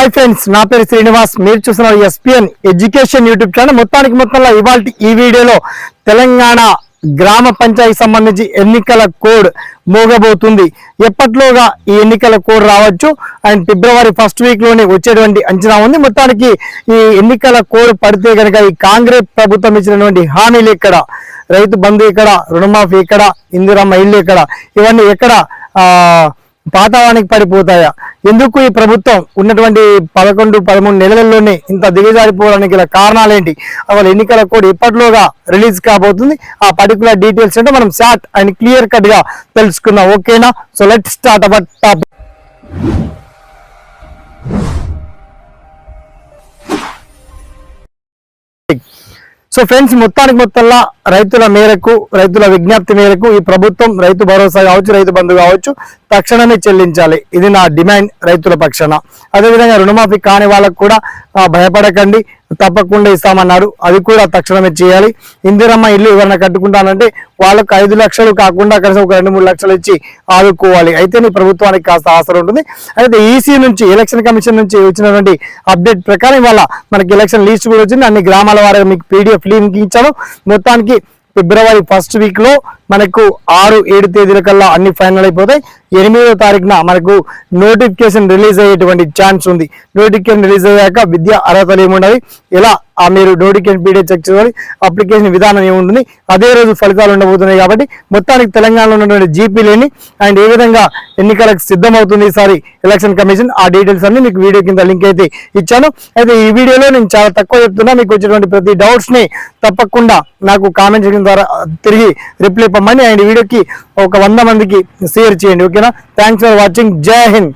Hi friends నా పేరు శ్రీనివాస్. మీరు చూస్తున్నారు ఎస్పిఎన్ ఎడ్యుకేషన్ యూట్యూబ్ ఛానల్. మొత్తానికి మొత్తంలో ఇవాళ ఈ వీడియోలో తెలంగాణ గ్రామ పంచాయతీ సంబంధించి ఎన్నికల కోడ్ మోగబోతుంది. ఎప్పట్లోగా ఈ ఎన్నికల కోడ్ రావచ్చు? అండ్ ఫిబ్రవరి ఫస్ట్ వీక్లోనే వచ్చేటువంటి అంచనా ఉంది. మొత్తానికి ఈ ఎన్నికల కోడ్ పడితే కనుక ఈ కాంగ్రెస్ ప్రభుత్వం ఇచ్చినటువంటి హామీలు ఎక్కడ? రైతు బంధు ఎక్కడ? రుణమాఫీ ఎక్కడ? ఇందిరమ్మ ఇల్లు ఎక్కడ? ఇవన్నీ ఎక్కడ ఆ పడిపోతాయా? ఎందుకు ఈ ప్రభుత్వం ఉన్నటువంటి పదకొండు పదమూడు నెలల్లోనే ఇంత దిగజారిపోవడానికి గల కారణాలేంటి? అసలు ఎన్నికల కోడ్ ఎప్పటిలోగా రిలీజ్ కాబోతుంది? ఆ పర్టికులర్ డీటెయిల్స్ అంటే మనం షార్ట్ అండ్ క్లియర్ కట్గా తెలుసుకుందాం. ఓకేనా? So let start our topic so friends మొత్తానికి మొత్తంలో రైతుల మేరకు రైతుల విజ్ఞప్తి మేరకు ఈ ప్రభుత్వం రైతు భరోసా కావచ్చు రైతు బంధు కావచ్చు తక్షణమే చెల్లించాలి. ఇది నా డిమాండ్ రైతుల పక్షాన. అదేవిధంగా రుణమాఫీ కాని వాళ్ళకు కూడా భయపడకండి. తప్పకుండా ఇస్తామన్నారు. అది కూడా తక్షణమే చేయాలి. ఇందిరమ్మ ఇల్లు ఎవరైనా కట్టుకుంటానంటే వాళ్ళకు ఐదు లక్షలు కాకుండా కనీసం ఒక రెండు మూడు లక్షలు ఇచ్చి ఆదుకోవాలి. అయితే నీ ప్రభుత్వానికి కాస్త ఆసర ఉంటుంది. అయితే ఈసీ నుంచి ఎలక్షన్ కమిషన్ నుంచి వచ్చినటువంటి అప్డేట్ ప్రకారం ఇవాళ మనకి ఎలక్షన్ లిస్ట్ కూడా వచ్చింది. అన్ని గ్రామాల వారికి మీకు పీడిఎఫ్ లింక్ ఇచ్చాను మొత్తానికి ఫిబ్రవరి ఫస్ట్ వీక్లో మనకు ఆరు ఏడు తేదీల కల్లా అన్ని ఫైనల్ అయిపోతాయి. ఎనిమిదో తారీఖున మనకు నోటిఫికేషన్ రిలీజ్ అయ్యేటువంటి ఛాన్స్ ఉంది. నోటిఫికేషన్ రిలీజ్ అయ్యాక విద్యా అర్హతలు ఏముండాలి ఎలా ఆ మీరు నోటిఫికేషన్ పీడిఎఫ్ చెక్ చేసుకోవాలి? అప్లికేషన్ విధానం ఏముంటుంది? అదే రోజు ఫలితాలు ఉండబోతున్నాయి కాబట్టి మొత్తానికి తెలంగాణలో ఉన్నటువంటి జీపీలేని అండ్ ఏ విధంగా ఎన్నికలకు సిద్ధమవుతుంది ఈసారి ఎలక్షన్ కమిషన్? ఆ డీటెయిల్స్ అన్ని మీకు వీడియో కింద లింక్ అయితే ఇచ్చాను. అయితే ఈ వీడియోలో నేను చాలా తక్కువ చెప్తున్నా. మీకు వచ్చినటువంటి ప్రతి డౌట్స్ని తప్పకుండా నాకు కామెంట్ చేయడం ద్వారా తిరిగి రిప్లై ఇవ్వమని అండ్ వీడియోకి ఒక వంద మందికి షేర్ చేయండి ఓకేనా? థ్యాంక్స్ ఫర్ వాచింగ్ జై హింద్.